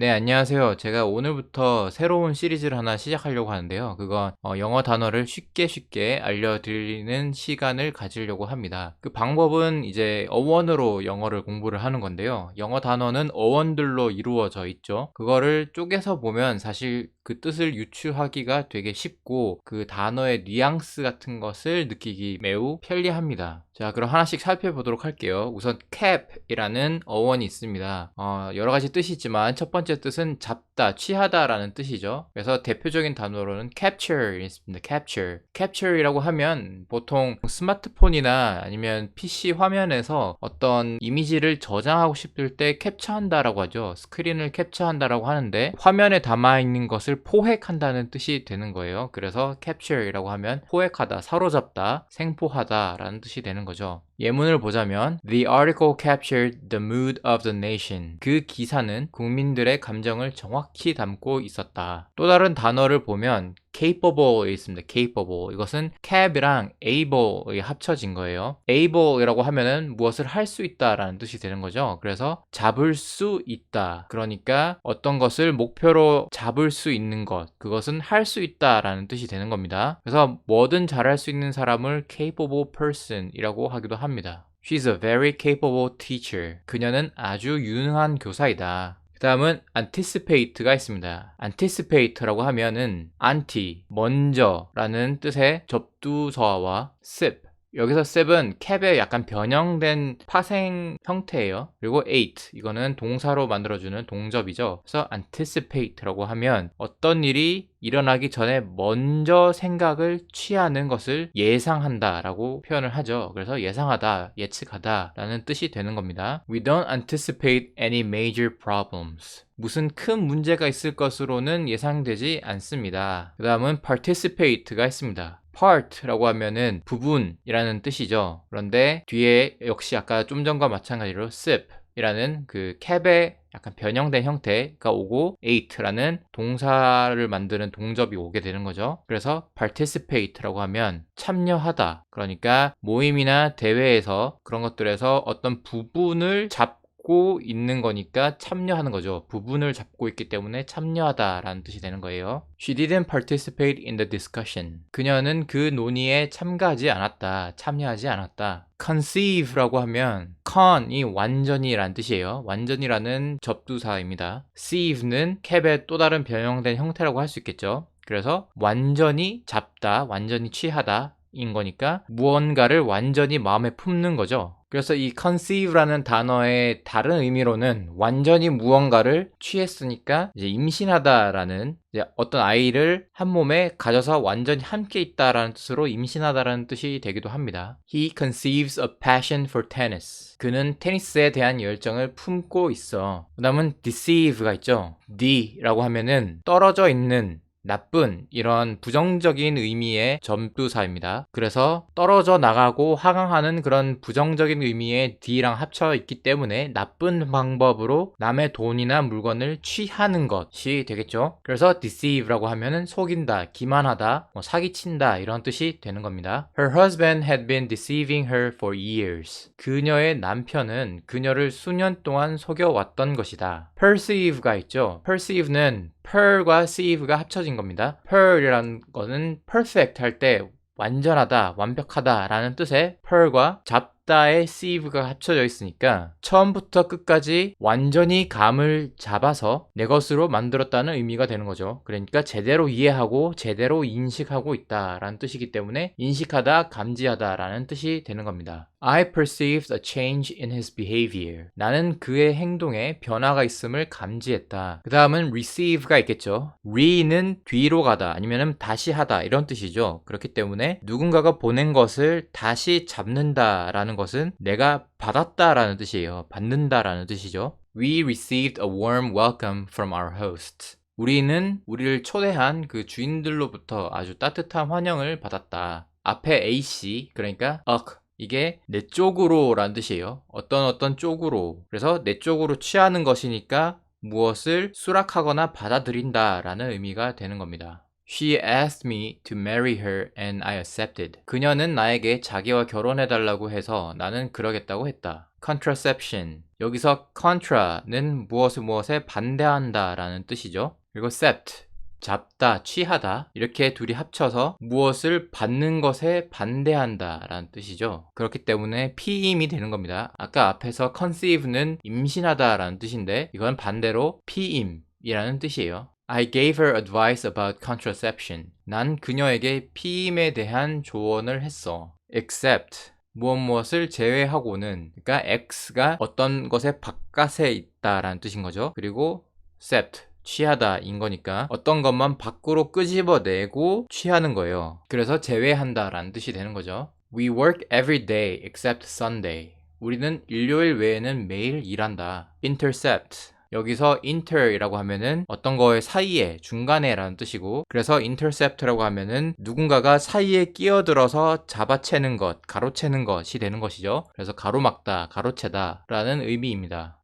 네, 안녕하세요. 제가 오늘부터 새로운 시리즈를 하나 시작하려고 하는데요. 그건 어, 영어 단어를 쉽게 쉽게 알려드리는 시간을 가지려고 합니다. 그 방법은 이제 어원으로 영어를 공부를 하는 건데요. 영어 단어는 어원들로 이루어져 있죠. 그거를 쪼개서 보면 사실 그 뜻을 유추하기가 되게 쉽고 그 단어의 뉘앙스 같은 것을 느끼기 매우 편리합니다. 자, 그럼 하나씩 살펴보도록 할게요. 우선 cap이라는 어원이 있습니다. 어, 여러 가지 뜻이 있지만 첫 번째 뜻은 잡다, 취하다 라는 뜻이죠. 그래서 대표적인 단어로는 capture 있습니다. capture. capture이라고 하면 보통 스마트폰이나 아니면 PC 화면에서 어떤 이미지를 저장하고 싶을 때 캡처한다 라고 하죠. 스크린을 캡처한다 라고 하는데 화면에 담아 있는 것을 포획한다는 뜻이 되는 거예요. 그래서 capture이라고 하면 포획하다, 사로잡다, 생포하다 라는 뜻이 되는 거죠. 예문을 보자면 The article captured the mood of the nation. 그 기사는 국민들의 감정을 정확히 담고 있었다. 또 다른 단어를 보면 capable에 있습니다. capable. 이것은 cap이랑 able이 합쳐진 거예요. able이라고 하면은 무엇을 할 수 있다라는 뜻이 되는 거죠. 그래서 잡을 수 있다. 그러니까 어떤 것을 목표로 잡을 수 있는 것. 그것은 할 수 있다라는 뜻이 되는 겁니다. 그래서 뭐든 잘할 수 있는 사람을 capable person이라고 하기도 합니다. She's a very capable teacher. 그녀는 아주 유능한 교사이다. 그 다음은 anticipate가 있습니다. anticipate라고 하면은 anti, 먼저 라는 뜻의 접두사와 sip, 여기서 셉은 캡의 약간 변형된 파생 형태예요. 그리고 eight 이거는 동사로 만들어주는 동접이죠. 그래서 anticipate라고 하면 어떤 일이 일어나기 전에 먼저 생각을 취하는 것을 예상한다 라고 표현을 하죠. 그래서 예상하다, 예측하다 라는 뜻이 되는 겁니다. We don't anticipate any major problems. 무슨 큰 문제가 있을 것으로는 예상되지 않습니다. 그 다음은 participate가 있습니다. Part라고 하면은 부분이라는 뜻이죠. 그런데 뒤에 역시 아까 좀 전과 마찬가지로 sip 이라는 그 캡의 약간 변형된 형태가 오고 eight라는 동사를 만드는 동접이 오게 되는 거죠. 그래서 participate라고 하면 참여하다. 그러니까 모임이나 대회에서 그런 것들에서 어떤 부분을 잡 잡고 있는 거니까 참여하는 거죠. 부분을 잡고 있기 때문에 참여하다라는 뜻이 되는 거예요. She didn't participate in the discussion. 그녀는 그 논의에 참가하지 않았다. 참여하지 않았다. conceive라고 하면 con이 완전히 란 뜻이에요. 완전히라는 접두사입니다. seive는 캡의 또 다른 변형된 형태라고 할 수 있겠죠. 그래서 완전히 잡다, 완전히 취하다 인 거니까 무언가를 완전히 마음에 품는 거죠. 그래서 이 conceive라는 단어의 다른 의미로는 완전히 무언가를 취했으니까 이제 임신하다라는 이제 어떤 아이를 한 몸에 가져서 완전히 함께 있다라는 뜻으로 임신하다라는 뜻이 되기도 합니다. He conceives a passion for tennis. 그는 테니스에 대한 열정을 품고 있어. 그 다음은 deceive가 있죠. D라고 하면은 떨어져 있는 나쁜 이런 부정적인 의미의 점두사입니다. 그래서 떨어져 나가고 하강하는 그런 부정적인 의미의 D랑 합쳐 있기 때문에 나쁜 방법으로 남의 돈이나 물건을 취하는 것이 되겠죠. 그래서 deceive라고 하면은 속인다, 기만하다, 뭐 사기친다 이런 뜻이 되는 겁니다. Her husband had been deceiving her for years. 그녀의 남편은 그녀를 수년 동안 속여왔던 것이다. perceive가 있죠. perceive는 pearl과 sieve가 합쳐진 겁니다. pearl이라는 거는 perfect 할 때 완전하다, 완벽하다 라는 뜻의 pearl과 잡 잡다의 sieve가 합쳐져 있으니까 처음부터 끝까지 완전히 감을 잡아서 내 것으로 만들었다는 의미가 되는 거죠. 그러니까 제대로 이해하고 제대로 인식하고 있다라는 뜻이기 때문에 인식하다, 감지하다 라는 뜻이 되는 겁니다. I perceived a change in his behavior. 나는 그의 행동에 변화가 있음을 감지했다. 그 다음은 receive가 있겠죠. re는 뒤로 가다 아니면 다시 하다 이런 뜻이죠. 그렇기 때문에 누군가가 보낸 것을 다시 잡는다라는 것은 내가 받았다라는 뜻이에요. 받는다라는 뜻이죠. We received a warm welcome from our host. 우리는 우리를 초대한 그 주인들로부터 아주 따뜻한 환영을 받았다. 앞에 AC, 그러니까 uk, 이게 내 쪽으로 라는 뜻이에요. 어떤 어떤 쪽으로. 그래서 내 쪽으로 취하는 것이니까 무엇을 수락하거나 받아들인다 라는 의미가 되는 겁니다. She asked me to marry her and I accepted. 그녀는 나에게 자기와 결혼해달라고 해서 나는 그러겠다고 했다. contraception. 여기서 contra는 무엇을 무엇에 반대한다 라는 뜻이죠. 그리고 sept, 잡다, 취하다. 이렇게 둘이 합쳐서 무엇을 받는 것에 반대한다 라는 뜻이죠. 그렇기 때문에 피임이 되는 겁니다. 아까 앞에서 conceive는 임신하다 라는 뜻인데 이건 반대로 피임이라는 뜻이에요. I gave her advice about contraception. 난 그녀에게 피임에 대한 조언을 했어. except 무엇 무엇을 제외하고는 그러니까 x가 어떤 것의 바깥에 있다라는 뜻인 거죠. 그리고 except 취하다인 거니까 어떤 것만 밖으로 끄집어내고 취하는 거예요. 그래서 제외한다 라는 뜻이 되는 거죠. We work every day except Sunday. 우리는 일요일 외에는 매일 일한다. intercept 여기서 inter이라고 하면은 어떤 거의 사이에 중간에 라는 뜻이고 그래서 intercept라고 하면은 누군가가 사이에 끼어들어서 잡아채는 것, 가로채는 것이 되는 것이죠. 그래서 가로막다, 가로채다 라는 의미입니다.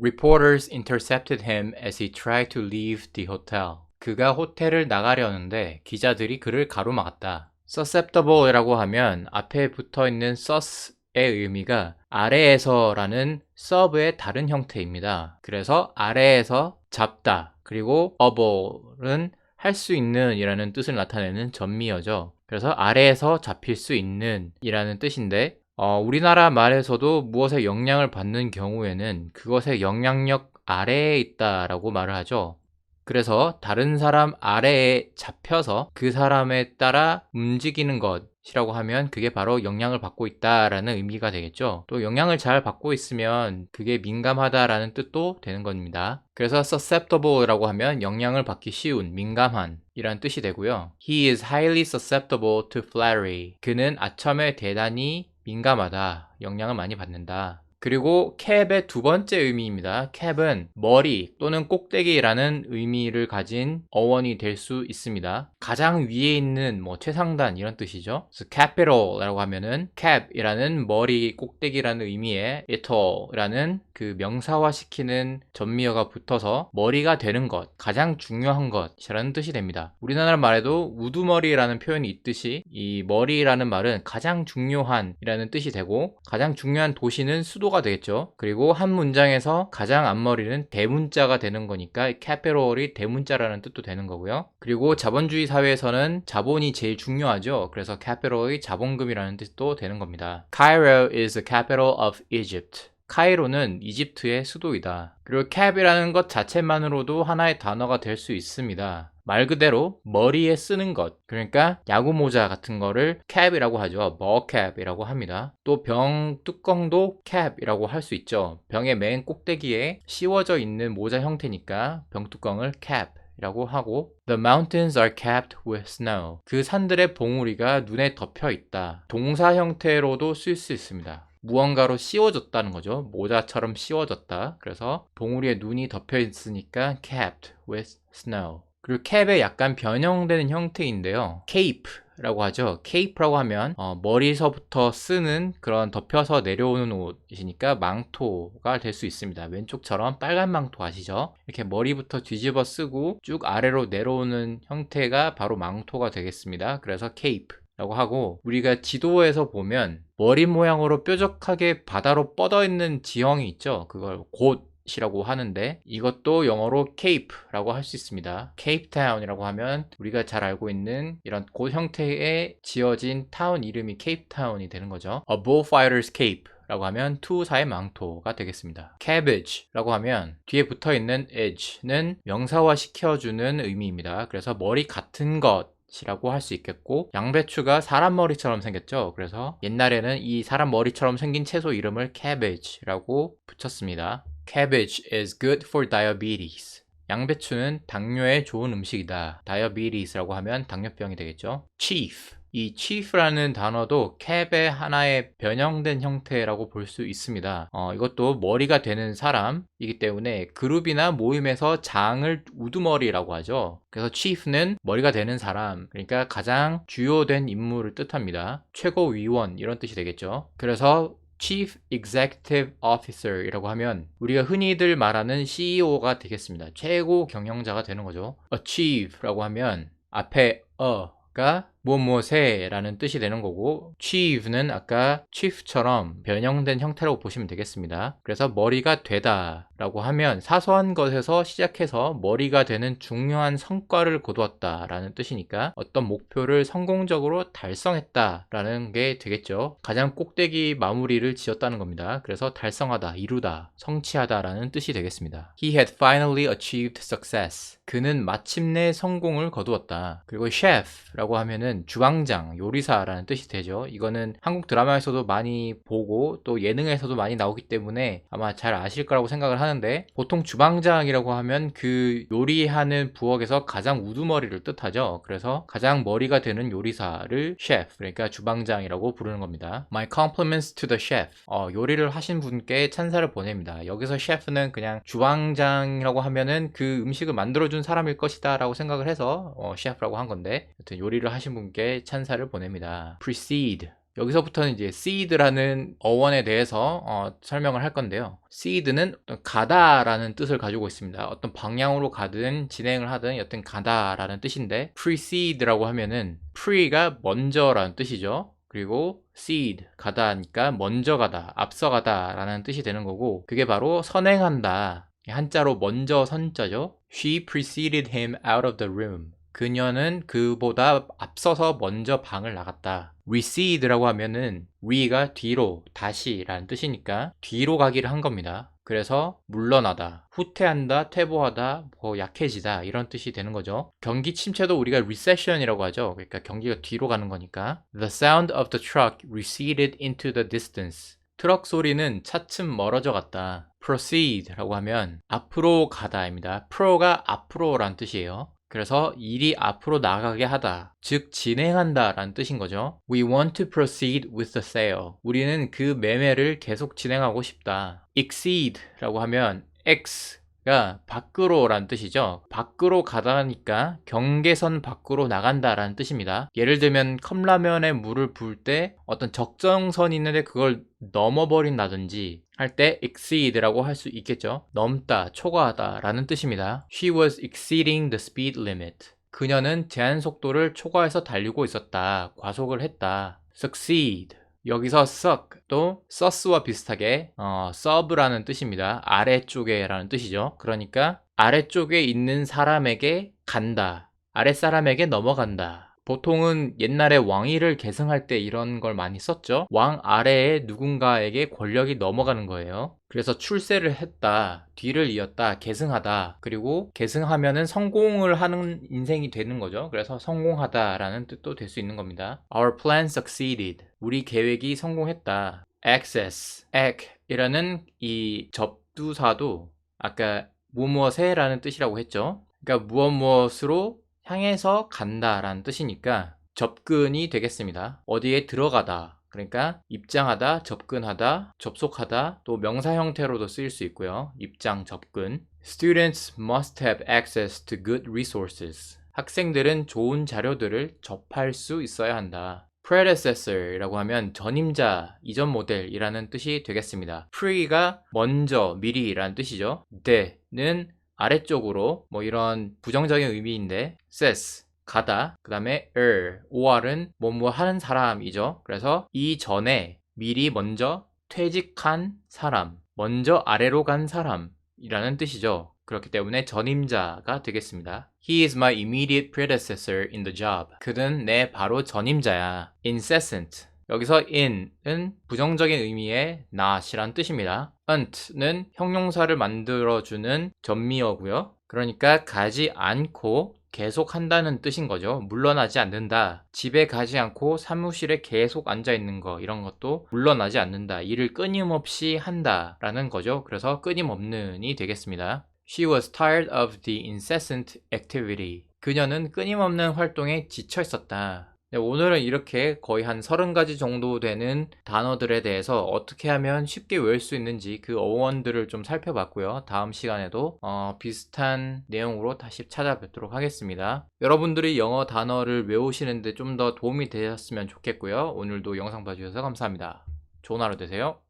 Reporters intercepted him as he tried to leave the hotel. 그가 호텔을 나가려는데 기자들이 그를 가로막았다. susceptible이라고 하면 앞에 붙어 있는 sus의 의미가 아래에서라는 sub의 다른 형태입니다. 그래서 아래에서 잡다 그리고 able은 할 수 있는 이라는 뜻을 나타내는 전미어죠. 그래서 아래에서 잡힐 수 있는 이라는 뜻인데 어, 우리나라 말에서도 무엇에 영향을 받는 경우에는 그것의 영향력 아래에 있다라고 말을 하죠. 그래서 다른 사람 아래에 잡혀서 그 사람에 따라 움직이는 것이라고 하면 그게 바로 영향을 받고 있다라는 의미가 되겠죠. 또 영향을 잘 받고 있으면 그게 민감하다라는 뜻도 되는 겁니다. 그래서 susceptible라고 하면 영향을 받기 쉬운, 민감한 이란 뜻이 되고요. He is highly susceptible to flattery. 그는 아첨에 대단히 민감하다. 영향을 많이 받는다. 그리고 캡의 두 번째 의미입니다. 캡은 머리 또는 꼭대기라는 의미를 가진 어원이 될 수 있습니다. 가장 위에 있는 뭐 최상단 이런 뜻이죠. 그래서 capital이라고 하면은 cap이라는 머리 꼭대기라는 의미의 it라는 그 명사화시키는 전미어가 붙어서 머리가 되는 것, 가장 중요한 것이라는 뜻이 됩니다. 우리나라 말에도 우두머리라는 표현이 있듯이 이 머리라는 말은 가장 중요한이라는 뜻이 되고 가장 중요한 도시는 수도 가 되겠죠. 그리고 한 문장에서 가장 앞머리는 대문자가 되는 거니까 캐피럴이 대문자라는 뜻도 되는 거고요. 그리고 자본주의 사회에서는 자본이 제일 중요하죠. 그래서 캐피럴이 자본금이라는 뜻도 되는 겁니다. Cairo is the capital of Egypt. 카이로는 이집트의 수도이다. 그리고 캡이라는 것 자체만으로도 하나의 단어가 될 수 있습니다. 말 그대로 머리에 쓰는 것. 그러니까 야구 모자 같은 거를 캡이라고 하죠. 머캡이라고 합니다. 또 병 뚜껑도 캡이라고 할 수 있죠. 병의 맨 꼭대기에 씌워져 있는 모자 형태니까 병 뚜껑을 캡 이라고 하고 The mountains are capped with snow. 그 산들의 봉우리가 눈에 덮여 있다. 동사 형태로도 쓸 수 있습니다. 무언가로 씌워졌다는 거죠. 모자처럼 씌워졌다. 그래서 봉우리에 눈이 덮여 있으니까 capped with snow. 그리고 캡의 약간 변형되는 형태인데요. cape라고 하죠. cape라고 하면 어, 머리서부터 쓰는 그런 덮여서 내려오는 옷이니까 망토가 될 수 있습니다. 왼쪽처럼 빨간 망토 아시죠? 이렇게 머리부터 뒤집어 쓰고 쭉 아래로 내려오는 형태가 바로 망토가 되겠습니다. 그래서 cape. 라고 하고 우리가 지도에서 보면 머리 모양으로 뾰족하게 바다로 뻗어 있는 지형이 있죠. 그걸 곳이라고 하는데 이것도 영어로 케이프라고 할 수 있습니다. 케이프타운이라고 하면 우리가 잘 알고 있는 이런 곳 형태의 지어진 타운 이름이 케이프타운이 되는 거죠. A bullfighter's cape 라고 하면 투사의 망토가 되겠습니다. cabbage라고 하면 뒤에 붙어 있는 edge는 명사화 시켜주는 의미입니다. 그래서 머리 같은 것 이라고 할 수 있겠고 양배추가 사람 머리처럼 생겼죠. 그래서 옛날에는 이 사람 머리처럼 생긴 채소 이름을 cabbage라고 붙였습니다. Cabbage is good for diabetes. 양배추는 당뇨에 좋은 음식이다. diabetes라고 하면 당뇨병이 되겠죠. chief 이 chief라는 단어도 캡의 하나의 변형된 형태라고 볼 수 있습니다. 어, 이것도 머리가 되는 사람이기 때문에 그룹이나 모임에서 장을 우두머리라고 하죠. 그래서 chief는 머리가 되는 사람, 그러니까 가장 주요된 인물을 뜻합니다. 최고위원 이런 뜻이 되겠죠. 그래서 Chief Executive Officer이라고 하면 우리가 흔히들 말하는 CEO가 되겠습니다. 최고 경영자가 되는 거죠. Achieve라고 하면 앞에 a가 무엇 무엇에라는 뜻이 되는 거고 achieve는 아까 chieve처럼 변형된 형태라고 보시면 되겠습니다. 그래서 머리가 되다 라고 하면 사소한 것에서 시작해서 머리가 되는 중요한 성과를 거두었다 라는 뜻이니까 어떤 목표를 성공적으로 달성했다 라는 게 되겠죠. 가장 꼭대기 마무리를 지었다는 겁니다. 그래서 달성하다, 이루다, 성취하다 라는 뜻이 되겠습니다. He had finally achieved success. 그는 마침내 성공을 거두었다. 그리고 chef라고 하면은 주방장, 요리사라는 뜻이 되죠. 이거는 한국 드라마에서도 많이 보고 또 예능에서도 많이 나오기 때문에 아마 잘 아실 거라고 생각을 하는 데 보통 주방장이라고 하면 그 요리하는 부엌에서 가장 우두머리를 뜻하죠. 그래서 가장 머리가 되는 요리사를 chef, 그러니까 주방장이라고 부르는 겁니다. My compliments to the chef. 어, 요리를 하신 분께 찬사를 보냅니다. 여기서 chef는 그냥 주방장이라고 하면은 그 음식을 만들어준 사람일 것이다 라고 생각을 해서 어, chef라고 한 건데 여튼 요리를 하신 분께 찬사를 보냅니다. precede. 여기서부터는 이제 seed라는 어원에 대해서 어, 설명을 할 건데요. seed는 가다라는 뜻을 가지고 있습니다. 어떤 방향으로 가든 진행을 하든 여튼 가다라는 뜻인데 precede라고 하면은 pre가 먼저라는 뜻이죠. 그리고 seed 가다니까 먼저 가다, 앞서가다 라는 뜻이 되는 거고 그게 바로 선행한다. 한자로 먼저 선자죠. She preceded him out of the room. 그녀는 그보다 앞서서 먼저 방을 나갔다. Recede라고 하면은 re가 뒤로, 다시 라는 뜻이니까 뒤로 가기를 한 겁니다. 그래서 물러나다, 후퇴한다, 퇴보하다, 뭐 약해지다 이런 뜻이 되는 거죠. 경기 침체도 우리가 recession이라고 하죠. 그러니까 경기가 뒤로 가는 거니까. The sound of the truck receded into the distance. 트럭 소리는 차츰 멀어져 갔다. proceed라고 하면 앞으로 가다입니다. pro가 앞으로란 뜻이에요. 그래서 일이 앞으로 나가게 하다, 즉 진행한다 라는 뜻인 거죠. We want to proceed with the sale. 우리는 그 매매를 계속 진행하고 싶다. exceed 라고 하면 x가 밖으로 라는 뜻이죠. 밖으로 가다니까 경계선 밖으로 나간다 라는 뜻입니다. 예를 들면 컵라면에 물을 부을 때 어떤 적정선이 있는데 그걸 넘어버린다든지 할 때 exceed라고 할 수 있겠죠. 넘다, 초과하다 라는 뜻입니다. She was exceeding the speed limit. 그녀는 제한 속도를 초과해서 달리고 있었다. 과속을 했다. succeed. 여기서 suck 또 sus와 비슷하게 어, serve라는 뜻입니다. 아래쪽에라는 뜻이죠. 그러니까 아래쪽에 있는 사람에게 간다. 아랫사람에게 넘어간다. 보통은 옛날에 왕위를 계승할 때 이런 걸 많이 썼죠. 왕 아래에 누군가에게 권력이 넘어가는 거예요. 그래서 출세를 했다, 뒤를 이었다, 계승하다, 그리고 계승하면은 성공을 하는 인생이 되는 거죠. 그래서 성공하다라는 뜻도 될 수 있는 겁니다. Our plan succeeded. 우리 계획이 성공했다. Access, acc이라는 이 접두사도 아까 무엇무엇에라는 뜻이라고 했죠. 그러니까 무엇 무엇으로 향해서 간다라는 뜻이니까 접근이 되겠습니다. 어디에 들어가다. 그러니까 입장하다, 접근하다, 접속하다, 또 명사 형태로도 쓰일 수 있고요. 입장, 접근. Students must have access to good resources. 학생들은 좋은 자료들을 접할 수 있어야 한다. predecessor이라고 하면 전임자, 이전 모델이라는 뜻이 되겠습니다. pre가 먼저, 미리라는 뜻이죠. the는 아래쪽으로 뭐 이런 부정적인 의미인데 ses 가다 그 다음에 er or은 뭐뭐 하는 사람이죠 그래서 이 전에 미리 먼저 퇴직한 사람 먼저 아래로 간 사람이라는 뜻이죠 그렇기 때문에 전임자가 되겠습니다. He is my immediate predecessor in the job. 그는 내 바로 전임자야. incessant. 여기서 in은 부정적인 의미의 not이란 뜻입니다. unt는 형용사를 만들어주는 전미어고요. 그러니까 가지 않고 계속 한다는 뜻인 거죠. 물러나지 않는다. 집에 가지 않고 사무실에 계속 앉아 있는 거 이런 것도 물러나지 않는다. 일을 끊임없이 한다라는 거죠. 그래서 끊임없는이 되겠습니다. She was tired of the incessant activity. 그녀는 끊임없는 활동에 지쳐 있었다. 네, 오늘은 이렇게 거의 한 30가지 정도 되는 단어들에 대해서 어떻게 하면 쉽게 외울 수 있는지 그 어원들을 좀 살펴봤고요. 다음 시간에도 어, 비슷한 내용으로 다시 찾아뵙도록 하겠습니다. 여러분들이 영어 단어를 외우시는데 좀 더 도움이 되셨으면 좋겠고요. 오늘도 영상 봐주셔서 감사합니다. 좋은 하루 되세요.